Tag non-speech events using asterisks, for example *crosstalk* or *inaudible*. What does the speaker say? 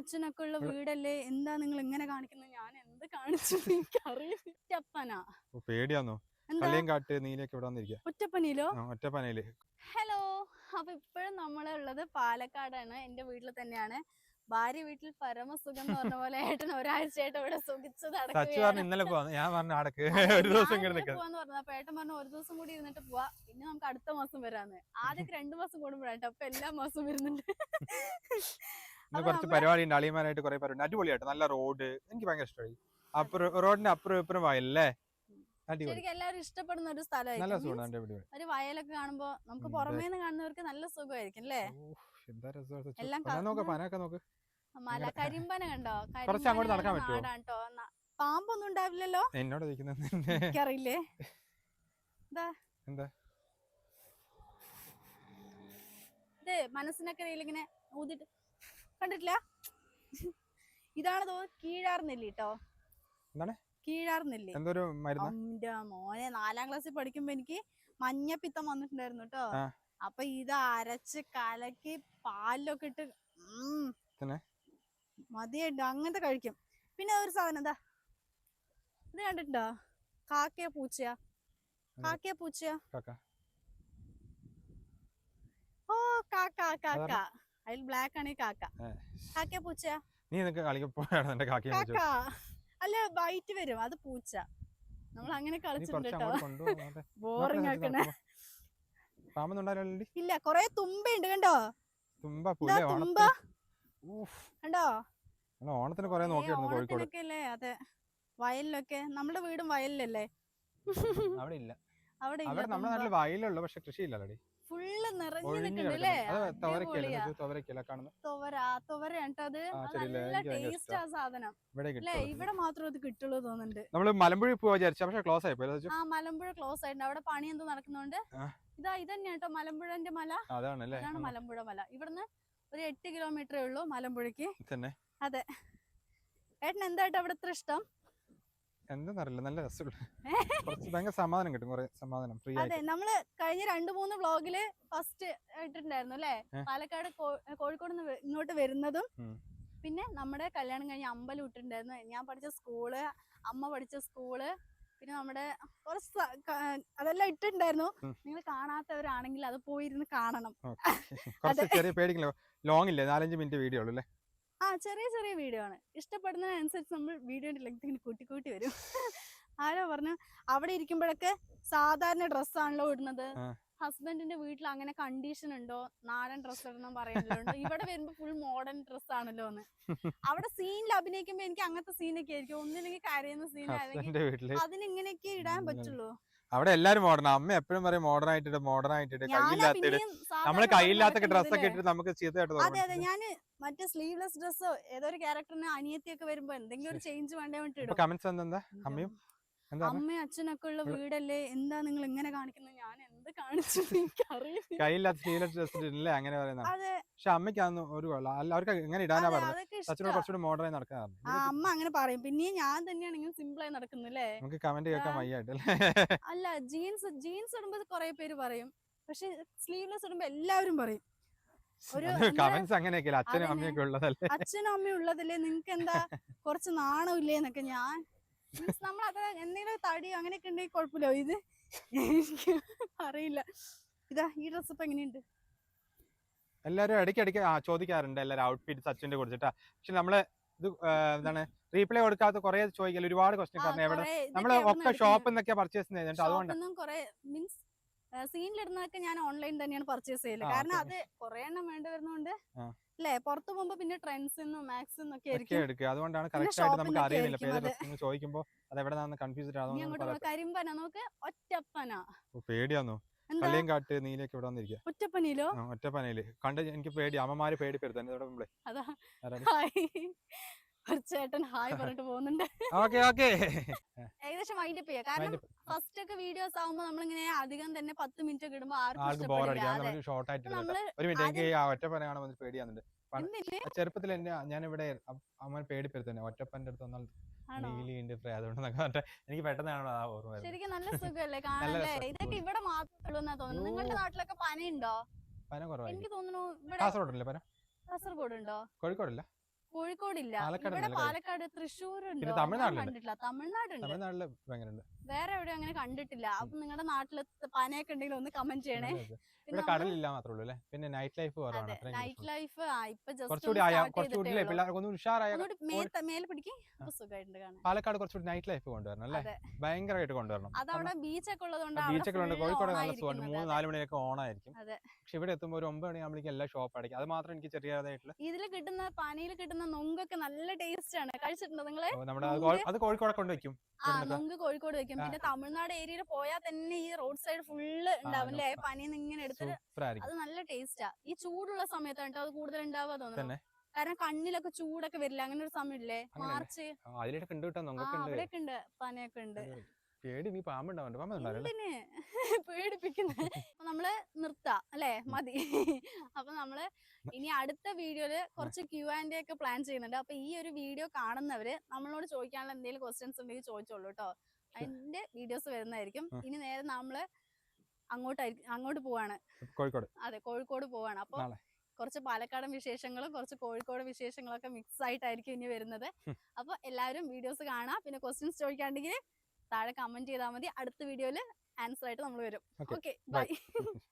അച്ഛനൊക്കെ ഉള്ള വീടല്ലേ? എന്താ നിങ്ങൾ ഇങ്ങനെ കാണിക്കുന്നത് ഞാൻ എന്ത് കാണിച്ചു എനിക്കറിയില്ല. പേടിയാന്നോ? എന്താ? കള്ളിയും കാട്ട് നീലൊക്കെ ഇവിടെ വന്നിരിക്കുക ഒറ്റപ്പനിലോ? ഒറ്റപ്പനയിൽ ഹലോ. അപ്പൊ ഇപ്പോഴും നമ്മളെ ഉള്ളത് പാലക്കാടാണ്. എന്റെ വീട്ടിൽ തന്നെയാണ്. ഭാര്യ വീട്ടിൽ പരമസുഖം എന്ന് പറഞ്ഞ പോലെ ഏട്ടൻ ഒരാഴ്ചയായിട്ട് ഇവിടെ സുഖിച്ച്. ഇന്നലെ ഞാൻ പറഞ്ഞു അടക്ക് ഒരു ദിവസം ഞാൻ ഇങ്ങനെ ഇന്നലെ നിൽക്കാം പോവാന്ന് പറഞ്ഞു ഏട്ടൻ പറഞ്ഞു ഒരു ദിവസം കൂടി ഇരുന്നിട്ട് പോവാ. പിന്നെ നമുക്ക് അടുത്ത മാസം വരാന്ന്. ആദ്യമൊക്കെ രണ്ടു മാസം കൂടുമ്പോഴാട്ടോ അപ്പൊ എല്ലാ മാസവും വരുന്നുണ്ട്. ഇന്ന് കുറച്ച് പരിപാടി ഉണ്ട് അളിയന്മാരായിട്ട് കുറെ പരിപാടി അടിപൊളിയായിട്ട് നല്ല റോഡ്. എനിക്ക് ഭയങ്കര ഇഷ്ടമായി അപ്പുറം റോഡിന്റെ അപ്പുറം ഇപ്പുറം വയലല്ലേ? ശരിക്കും എല്ലാവരും ഇഷ്ടപ്പെടുന്ന ഒരു സ്ഥലമായിരിക്കും ഒരു വയലൊക്കെ കാണുമ്പോ നമുക്ക് ഉം, പുറമേ നിന്ന് കാണുന്നവർക്ക് നല്ല സുഖമായിരിക്കും അല്ലേ. എല്ലാം മല കരിമ്പന കണ്ടോ? പാമ്പൊന്നും ഉണ്ടാവില്ലല്ലോ? എന്നോട് എനിക്കറിയില്ലേ. എന്താ എന്താ? ഇത് മനസ്സിനൊക്കെ ഇങ്ങനെ ഊതിട്ട് കണ്ടിട്ടില്ല? ഇതാണ് തോന്നുന്നു കീഴാർ നെല്ലി കേട്ടോ എന്താണ്? കീഴാർ നെല്ലി. എന്തൊരു അന്റെ മോനെ നാലാം ക്ലാസ്സിൽ പഠിക്കുമ്പോ എനിക്ക് മഞ്ഞപ്പിത്തം വന്നിട്ടുണ്ടായിരുന്നു കേട്ടോ. അപ്പൊ ഇത് അരച്ച് കലക്കി പാലിലൊക്കെ ഇട്ട്? മതിയുണ്ട് അങ്ങനത്തെ കഴിക്കും. പിന്നെ ഒരു സാധനം എന്താ? ഇത് കണ്ടിട്ടുണ്ടോ? കാക്കയ പൂച്ചയാ. കാക്കയ പൂച്ചയാ? ഓ കാക്ക കാക്ക. അതിൽ ബ്ലാക്ക് ആണ് ഈ കാക്ക. കാക്ക പൂച്ച? നീ നിനക്ക് കളിക്കപ്പോഴാണ് എന്റെ കാക്കി. അല്ല വൈറ്റ് വരും. അത് പൂച്ച. നമ്മൾ അങ്ങനെ കളിച്ചിട്ടുണ്ട് കേട്ടോ. ബോറിംഗ് *laughs* ആക്കണേ. ഇല്ല കൊറേ തുമ്പയുണ്ട് കണ്ടോ? തുമ്പ തുമ്പ. കണ്ടോ? ഓണത്തിന് കൊറേ നോക്കിയിരുന്നു കോഴിക്കോട്. അതെ. വയലിലൊക്കെ. നമ്മുടെ വീടും വയലിലല്ലേ? അവിടെ ഇല്ല. അവിടെ നമ്മുടെ നാട്ടിൽ വയലുള്ളൂ പക്ഷെ കൃഷി ഇല്ലല്ലേ ഫുള്ള് നിറഞ്ഞിട്ടുണ്ട് അല്ലേ? തുവര തുവര അത്? നല്ല ടേസ്റ്റ് ആ സാധനം. ഇവിടെ അല്ലേ? ഇവിടെ മാത്രം ഇത് കിട്ടുള്ളൂ തോന്നുന്നുണ്ട്. നമ്മൾ മലമ്പുഴ പക്ഷെ ക്ലോസ് ആയി ആ മലമ്പുഴ ക്ലോസ് ആയിട്ടുണ്ട്. അവിടെ പണി എന്തോ നടക്കുന്നോണ്ട്. ഇതാ ഇതന്നെ കേട്ടോ മലമ്പുഴന്റെ മല. അതാണ് മലമ്പുഴ മല. ഇവിടുന്ന് ഒരു എട്ട് കിലോമീറ്ററേ ഉള്ളൂ മലമ്പുഴക്ക്. അതെ. ഏട്ടൻ എന്തായിട്ട് അവിടെ ഇത്ര ഇഷ്ടം? എന്താന്നറിയില്ല. നല്ല രസമുള്ള കുറച്ച് ഭയങ്കര സമാധാനം കിട്ടും കുറെ സമാധാനം ഫ്രീ അതെ നമ്മൾ കഴിഞ്ഞ രണ്ടു മൂന്ന് വ്ളോഗിൽ ഫസ്റ്റ് ഇട്ടിട്ടുണ്ടായിരുന്നു അല്ലേ. പാലക്കാട് കോഴിക്കോട് നിന്ന് ഇങ്ങോട്ട് വരുന്നതും പിന്നെ നമ്മുടെ കല്യാണം കഴിഞ്ഞ അമ്പലം ഇട്ടിട്ടുണ്ടായിരുന്നു. ഞാൻ പഠിച്ച സ്കൂൾ അമ്മ പഠിച്ച സ്കൂൾ പിന്നെ നമ്മുടെ കുറച്ച് അതെല്ലാം ഇട്ടിട്ടുണ്ടായിരുന്നു. നിങ്ങൾ കാണാത്തവരാണെങ്കിൽ അത് പോയിരുന്ന് കാണണം. Okay. ചെറിയ പേടിക്കില്ല. ലോങ് ഇല്ലേ? നാലഞ്ച് മിനിറ്റ് വീഡിയോ ഉള്ളു അല്ലേ? ആ ചെറിയ ചെറിയ വീഡിയോ ആണ്. ഇഷ്ടപ്പെടുന്നതിനനുസരിച്ച് നമ്മൾ വീഡിയോന്റെ ലെങ്ത് ഇങ്ങനെ കൂട്ടി കൂട്ടി വരും. *laughs* ആരോ പറഞ്ഞു? അവിടെ ഇരിക്കുമ്പോഴൊക്കെ സാധാരണ ഡ്രസ്സാണല്ലോ ഇടുന്നത്. ഹസ്ബൻഡിന്റെ വീട്ടിൽ അങ്ങനെ കണ്ടീഷൻ ഉണ്ടോ? നാടൻ ഡ്രസ്സ് ഇടണം പറയുന്നുണ്ടോ ഇവിടെ വരുമ്പോ ഫുൾ മോഡേൺ ഡ്രസ് ആണല്ലോ എന്ന്. അവിടെ സീനിൽ അഭിനയിക്കുമ്പോ എനിക്ക് അങ്ങനത്തെ സീനൊക്കെ ആയിരിക്കും. ഒന്നില്ലെങ്കിൽ കരയുന്ന സീൻ അല്ലെങ്കിൽ വീട്ടിൽ അതിനിങ്ങനെയൊക്കെ ഇടാൻ പറ്റുള്ളൂ. അവിടെ എല്ലാരും മോഡേൺ അമ്മ എപ്പോഴും പറയും മോഡേൺ ആയിട്ടിട്ട് മോഡേൺ ആയിട്ടിട്ട് കയ്യില്ലാത്ത കയ്യില്ലാത്തിട്ട് നമ്മൾ കയ്യില്ലാത്ത ഡ്രസ്സൊക്കെ ഇട്ടിട്ട് നമുക്ക് ചീത്തയായിട്ട് അതെ അതെ. ഞാൻ മറ്റേ സ്ലീവ്ലെസ് ഡ്രസ്സോ ഏതൊരു ക്യാരക്ടറിന് അനിയത്തിയൊക്കെ വരുമ്പോ എന്തെങ്കിലും ഒരു ചേഞ്ച് വേണ്ടേ വേണ്ടിട്ട് കമന്റ്സ് എന്താ അമ്മയും അമ്മയും അച്ഛനൊക്കെ ഉള്ള വീടല്ലേ? എന്താ നിങ്ങൾ ഇങ്ങനെ കാണിക്കുന്നത് ഞാൻ എന്ത് കാണിച്ചു? എനിക്കറിയില്ല. കയ്യില്ലാത്ത സ്ലീവ്ലെസ് ഡ്രസ് ഇട്ടില്ലേ അങ്ങനെ പറയുന്നത് അതെ. പക്ഷെ അമ്മയ്ക്കാന്ന് ഒരു കൊള്ളാം അവർക്ക് എങ്ങനെ ഇടാനാ പറഞ്ഞത്? സച്ചിനോട് കുറച്ചുകൂടി മോഡേൺ നടക്കാറുണ്ട് അമ്മ അങ്ങനെ പറയും. പിന്നെ ഞാൻ തന്നെയാണെങ്കിൽ സിമ്പിൾ ആയി നടക്കുന്നല്ലേ? നമുക്ക് കമന്റ് കേൾക്കാൻ. വയ്യായിട്ട് അല്ല? ജീൻസ് ജീൻസ് ഇടുമ്പോ കുറെ പേര് പറയും. പക്ഷെ സ്ലീവ്ലെസ് ഇടുമ്പോ എല്ലാവരും പറയും. ഒരു കമന്റ്സ് അങ്ങനെയൊക്കെ അച്ഛനും. അമ്മയൊക്കെ ഉള്ളതല്ലേ? അച്ഛനും അമ്മയും ഉള്ളതല്ലേ? നിങ്ങക്ക് എന്താ കുറച്ച് ഇല്ലേ എന്നൊക്കെ ഞാൻ. നമ്മൾ അത് എന്തെങ്കിലും തടിയോ തടി അങ്ങനെയൊക്കെ ഉണ്ടെങ്കിൽ കുഴപ്പമില്ലോ. ഇത് അറിയില്ല. ഇതാ ഈ ഡ്രസ് ഇപ്പൊ എങ്ങനെയുണ്ട്? എല്ലാരും ഇടയ്ക്കിടയ്ക്ക് ആ, ചോദിക്കാറുണ്ട് എല്ലാരും ഔട്ട്ഫിറ്റ് സച്ചിന്റെ കുറിച്ചിട്ട്. പക്ഷെ നമ്മൾ ഇത് എന്താണ് റീപ്ലൈ കൊടുക്കാത്ത കുറെ ചോദിക്കൽ ഒരുപാട് ക്വസ്റ്റ്യൻ കാരണം എവിടെ നമ്മൾ ഒക്കെ ഷോപ്പിൽ നിന്നൊക്കെ പർച്ചേസ് ചെയ്യുന്നുണ്ട് അതുകൊണ്ട്. മീൻസ് സീനിലിടുന്നതൊക്കെ ഞാൻ ഓൺലൈൻ തന്നെയാണ് പർച്ചേസ് ചെയ്യൽ. കാരണം അത് കുറെ എണ്ണം വേണ്ടി വരുന്നോണ്ട് അല്ലേ പുറത്തു പോകുമ്പോ പിന്നെ ട്രെൻഡ്സ് മാക്സ് എടുക്കുക. അതുകൊണ്ടാണ് കറക്റ്റ് ആയിട്ട് നമുക്ക് അറിയുന്നില്ല. ഏത് ചോദിക്കുമ്പോൾ അത് എവിടെ കൺഫ്യൂസ്ഡ് കരിമ്പന നമുക്ക് ഒറ്റപ്പന. പേടിയാന്നോ? കള്ളിയും കാട്ട് നീലൊക്കെ ഇവിടെ വന്നിരിക്കുക ഒറ്റപ്പനയിലോ ഒറ്റപ്പനയിൽ കണ്ട് എനിക്ക് പേടി. അമ്മമാര് പേടി ഇവിടെ അതാ. ഹായ്. ഒരു ചേട്ടൻ ഹായ് പറഞ്ഞിട്ട് പോകുന്നുണ്ട്. Okay okay. ഏകദേശം വൈൻഡപ്പ് ചെയ്യാം. കാരണം ഫസ്റ്റ് ഒക്കെ വീഡിയോസ് ആവുമ്പോ നമ്മളിങ്ങനെ അധികം തന്നെ പത്ത് മിനിറ്റ് ഒക്കെ ഇടുമ്പോ ആർക്കും ഷോർട്ട് ആയിട്ട് ഒരു മിനിറ്റ് എനിക്ക് ഒറ്റപ്പന പേടിയാന്നുണ്ട് ചെറുപ്പത്തിൽ എന്നെ ഞാൻ ഇവിടെ അമ്മ പേടിപ്പെടുത്തന്നെ ഒറ്റപ്പന്റെ അടുത്ത് വന്നാൽ നീലിയുണ്ട് പറഞ്ഞിട്ട് എനിക്ക് ആ ഓർമ്മ വരുന്നത്. ശരിക്കും നല്ല സുഖല്ലേ കാണാനല്ലേ രസം. ഇതൊക്കെ ഇവിടെ മാത്രമേ ഉള്ളൂ എന്നാ തോന്നുന്നു. നിങ്ങളുടെ നാട്ടിലൊക്കെ പനയുണ്ടോ? പന കുറവായിരിക്കും. എനിക്ക് തോന്നുന്നു ഇവിടെ കാസർഗോഡല്ലേ പന? കാസർഗോഡ് ഉണ്ടോ കോഴിക്കോടല്ല. കോഴിക്കോടില്ല. പാലക്കാട് ഇവിടെ ഉണ്ടല്ലേ? പാലക്കാട് തൃശ്ശൂർ പിന്നെ തമിഴ്നാട്ടിലുണ്ട്. കണ്ടിട്ടില്ല. തമിഴ്നാടുണ്ട്. തമിഴ്നാട്ടിൽ ഭയങ്കര വേറെ എവിടെ അങ്ങനെ കണ്ടിട്ടില്ല. അപ്പൊ നിങ്ങളുടെ നാട്ടിൽ പനയൊക്കെ ഉണ്ടെങ്കിൽ ഒന്ന് കമന്റ് ചെയ്യണേ. ഇവിടെ കടലില്ല മാത്രമേ ഉള്ളൂ അല്ലേ? പിന്നെ നൈറ്റ് ലൈഫ് കുറവാണ്. നൈറ്റ് ലൈഫ് ഇപ്പൊ കുറച്ചുകൂടി ആയ കുറച്ചുകൂടി ഇല്ലേ? പിള്ളേർക്ക് ഒന്ന് ഉഷാറായ മേൽ പിടിക്കും. സുഖമായിട്ടുണ്ട് കാണാൻ. പാലക്കാട് കുറച്ചുകൂടി നൈറ്റ് ലൈഫ് കൊണ്ടുവരണം അല്ലേ? ഭയങ്കരമായിട്ട് കൊണ്ടുവരണം. അതവിടെ ബീച്ചൊക്കെ ഉള്ളതുകൊണ്ട് ബീച്ചൊക്കെ ഉണ്ട് കോഴിക്കോട് നല്ല സുഖമാണ് മൂന്ന് നാല് മണിയൊക്കെ ഓണായിരിക്കും. അതെ. പക്ഷെ ഇവിടെ എത്തുമ്പോൾ ഒരു ഒമ്പത് മണിയാകുമ്പോഴേക്കും എല്ലാ ഷോപ്പ് അടയ്ക്കും. അത് മാത്രം എനിക്ക് ചെറിയതായിട്ടുള്ള ഇതിൽ കിട്ടുന്ന പനയിൽ കിട്ടുന്ന നൊങ്കൊക്കെ നല്ല ടേസ്റ്റ് ആണ്. കഴിച്ചിട്ടുണ്ടോ നിങ്ങൾ? നമ്മുടെ അത് കോഴിക്കോടൊക്കെ കൊണ്ട് വെക്കും. നൊങ്ക് കോഴിക്കോട് വെക്കും. ആ. പിന്നെ തമിഴ്നാട് ഏരിയയിൽ പോയാൽ തന്നെ ഈ റോഡ് സൈഡ് ഫുള്ള് ഉണ്ടാവും അല്ലേ പനിന്ന് ഇങ്ങനെ എടുത്തിട്ട് അത് നല്ല ടേസ്റ്റാ ഈ ചൂടുള്ള സമയത്താണ് ട്ടോ അത് കൂടുതൽ ഉണ്ടാവുക തോന്നുന്നു. കാരണം കണ്ണിലൊക്കെ ചൂടൊക്കെ വരില്ല? അങ്ങനെ ഒരു സമയമില്ലേ മാർച്ച് അതിലൊക്കെ ഉണ്ട് അവിടെയൊക്കെ ഉണ്ട്. പനയൊക്കെ ഉണ്ട്. പേടി നീ പാമ്പുണ്ടാവുന്നുണ്ട് *laughs* പേടിപ്പിക്കുന്നത് അപ്പൊ നമ്മൾ നിർത്താം അല്ലേ? മതി. അപ്പൊ നമ്മൾ ഇനി അടുത്ത വീഡിയോയിൽ കുറച്ച് ക്യൂ ആൻഡ് ഒക്കെ പ്ലാൻ ചെയ്യുന്നുണ്ട്. അപ്പൊ ഈ ഒരു വീഡിയോ കാണുന്നവര് നമ്മളോട് ചോദിക്കാനുള്ള എന്തെങ്കിലും ക്വസ്റ്റ്യൻസ് ഉണ്ടെങ്കിൽ ചോദിച്ചോളൂ കേട്ടോ. അതിന്റെ വീഡിയോസ് വരുന്നതായിരിക്കും. ഇനി നേരെ നമ്മൾ അങ്ങോട്ടായിരിക്കും അങ്ങോട്ട് പോവാണ്. കോഴിക്കോട്. അതെ കോഴിക്കോട് പോവാണ്. അപ്പൊ കുറച്ച് പാലക്കാടൻ വിശേഷങ്ങളും കുറച്ച് കോഴിക്കോട് വിശേഷങ്ങളൊക്കെ മിക്സ് ആയിട്ടായിരിക്കും ഇനി വരുന്നത്. അപ്പൊ എല്ലാവരും വീഡിയോസ് കാണാം. പിന്നെ ക്വസ്റ്റ്യൻസ് ചോദിക്കാണ്ടെങ്കിൽ താഴെ കമന്റ് ചെയ്താൽ മതി. അടുത്ത വീഡിയോയിൽ ആൻസർ ആയിട്ട് നമ്മൾ വരും. ഓക്കെ. ബൈ *laughs*